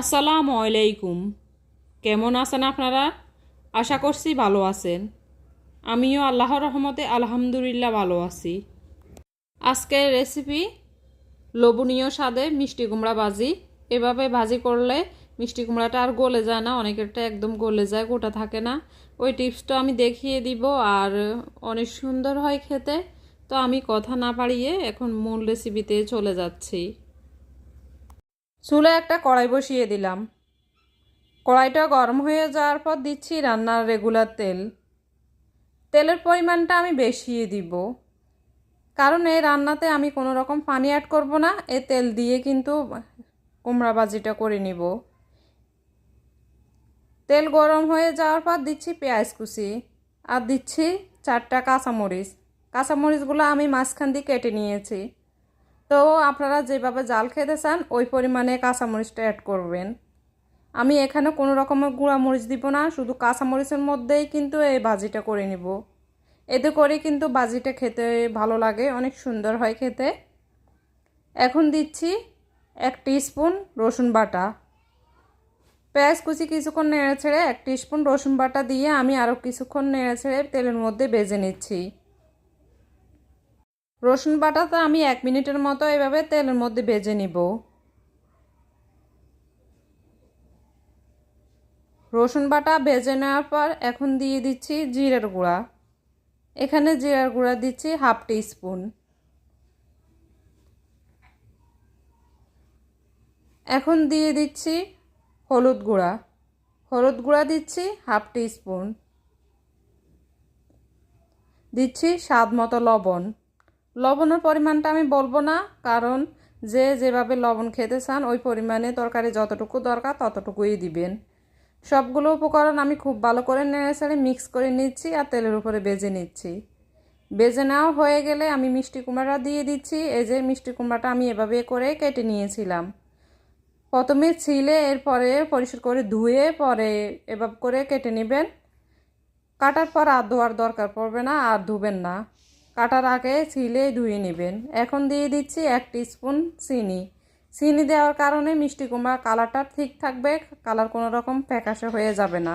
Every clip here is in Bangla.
আসসালামু আলাইকুম। কেমন আছেন আপনারা? আশা করছি ভালো আছেন। আমিও আল্লাহর রহমতে আলহামদুলিল্লাহ ভালো আছি। আজকের রেসিপি লোভনীয় স্বাদে মিষ্টি কুমড়া ভাজি। এভাবে ভাজি করলে মিষ্টি কুমড়াটা আর গলে যায় না, অনেকেরটা একদম গলে যায়, গোটা থাকে না। ওই টিপসটা আমি দেখিয়ে দিব আর অনেক সুন্দর হয় খেতে। তো আমি কথা না পাড়িয়ে এখন মূল রেসিপিতে চলে যাচ্ছি। চুলে একটা কড়াই বসিয়ে দিলাম। কড়াইটা গরম হয়ে যাওয়ার পর দিচ্ছি রান্নার রেগুলার তেল। তেলের পরিমাণটা আমি বেশিয়ে দিব। কারণ এই রান্নাতে আমি কোনো রকম পানি অ্যাড করব না, এ তেল দিয়ে কিন্তু কুমড়া ভাজিটা করে নিব। তেল গরম হয়ে যাওয়ার পর দিচ্ছি পেঁয়াজ কুচি আর দিচ্ছি চারটা কাঁচামরিচ। কাঁচামরিচগুলো আমি মাঝখান দিয়ে কেটে নিয়েছি। তো আপনারা যেভাবে জাল খেতে চান, ওই পরিমাণে কাঁচামরিচটা অ্যাড করবেন। আমি এখানে কোনো রকমের মরিচ দিব না, শুধু কাঁচামরিচের মধ্যেই কিন্তু এই ভাজিটা করে নিব। এতে করে কিন্তু ভাজিটা খেতে ভালো লাগে, অনেক সুন্দর হয় খেতে। এখন দিচ্ছি এক স্পুন রসুন বাটা। পেঁয়াজ কুচি কিছুক্ষণ নেড়ে ছেড়ে এক স্পুন রসুন বাটা দিয়ে আমি আরও কিছুক্ষণ নেড়ে ছেড়ে তেলের মধ্যে বেজে নিচ্ছি। রসুন বাটাটা আমি এক মিনিটের মতো এভাবে তেলের মধ্যে ভেজে নিব। রসুন বাটা ভেজে নেওয়ার পর এখন দিয়ে দিচ্ছি জিরের গুঁড়া। এখানে জিরার গুঁড়া দিচ্ছি হাফ টি স্পুন এখন দিয়ে দিচ্ছি হলুদ গুঁড়া। হলুদ গুঁড়া দিচ্ছি হাফ টি স্পুন দিচ্ছি স্বাদ মতো লবণ। লবণের পরিমাণটা আমি বলব না, কারণ যে যেভাবে লবণ খেতে চান, ওই পরিমাণে তরকারি যতটুকু দরকার ততটুকুই দিবেন। সবগুলো উপকরণ আমি খুব ভালো করে নেড়ে মিক্স করে নিচ্ছি আর তেলের উপরে বেজে নিচ্ছি। বেজে নেওয়া হয়ে গেলে আমি মিষ্টি কুমড়া দিয়ে দিচ্ছি। এই যে মিষ্টি কুমড়াটা আমি এভাবে করে কেটে নিয়েছিলাম। প্রথমে ছিলে, এরপরে পরিষ্কার করে ধুয়ে, পরে এভাবে করে কেটে নেবেন। কাটার পর আর ধোয়ার দরকার পড়বে না, আর ধুবেন না। কাটার আগে ছিলে ধুয়ে নেবেন। এখন দিয়ে দিচ্ছি এক স্পুন চিনি। চিনি দেওয়ার কারণে মিষ্টি কুমড়া কালারটা ঠিক থাকবে, কালার কোনো রকম ফ্যাকাশে হয়ে যাবে না।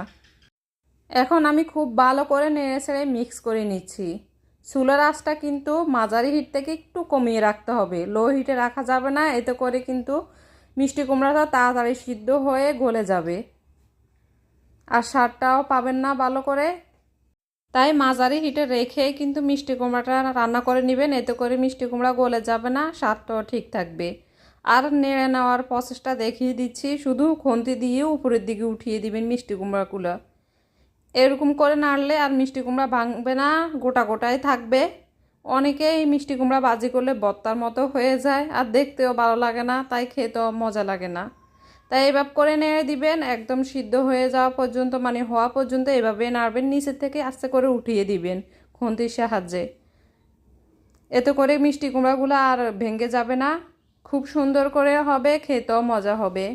এখন আমি খুব ভালো করে নেড়ে ছেড়ে মিক্স করে নিচ্ছি। চুলার আঁচটা কিন্তু মাঝারি হিট থেকে একটু কমিয়ে রাখতে হবে। লো হিটে রাখা যাবে না, এতে করে কিন্তু মিষ্টি কুমড়াটা তাড়াতাড়ি সিদ্ধ হয়ে গলে যাবে। আর স্বাদটাও পাবেন না ভালো করে। তাই মাঝারি হিটে রেখে কিন্তু মিষ্টি কুমড়াটা রান্না করে নেবেন। এতে করে মিষ্টি কুমড়া গলে যাবে না, স্বাদটাও ঠিক থাকবে। আর নেড়ে নেওয়ার প্রসেসটা দেখিয়ে দিচ্ছি। শুধু খন্তি দিয়ে উপরের দিকে উঠিয়ে দিবেন মিষ্টি কুমড়াগুলো। এরকম করে নাড়লে আর মিষ্টি কুমড়া ভাঙবে না, গোটা গোটাই থাকবে। অনেকেই মিষ্টি কুমড়া বাজি করলে বত্তার মতো হয়ে যায়, আর দেখতেও ভালো লাগে না, তাই খেতেও মজা লাগে না। তাই এভাবে করে নেড়ে দিবেন, একদম সিদ্ধ হয়ে যাওয়া পর্যন্ত মানে হওয়া পর্যন্ত এভাবে নাড়বেন, নিচের থেকে আস্তে করে উঠিয়ে দিবেন খুন্তির সাহায্যে। এতে করে মিষ্টি কুমড়াগুলো আর ভেঙে যাবে না, খুব সুন্দর করে হবে, খেতেও মজা হবে।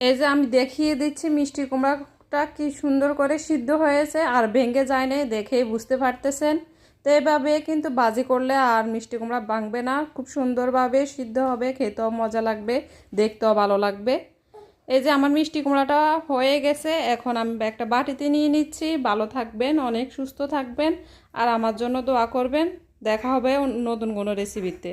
এই যে আমি দেখিয়ে দিচ্ছি মিষ্টি কুমড়াটা কি সুন্দর করে সিদ্ধ হয়েছে, আর ভেঙে যায় না দেখেই বুঝতে পারতেছেন। তো এভাবে কিন্তু বাজি করলে আর মিষ্টি কুমড়া ভাঙবে না। খুব সুন্দরভাবে সিদ্ধ হবে, খেতেও মজা লাগবে, দেখতেও ভালো লাগবে। এই যে আমার মিষ্টি কুমড়াটা হয়ে গেছে, এখন আমি একটা বাটিতে নিয়ে নিচ্ছি। ভালো থাকবেন, অনেক সুস্থ থাকবেন, আর আমার জন্য দোয়া করবেন। দেখা হবে নতুন কোনো রেসিপিতে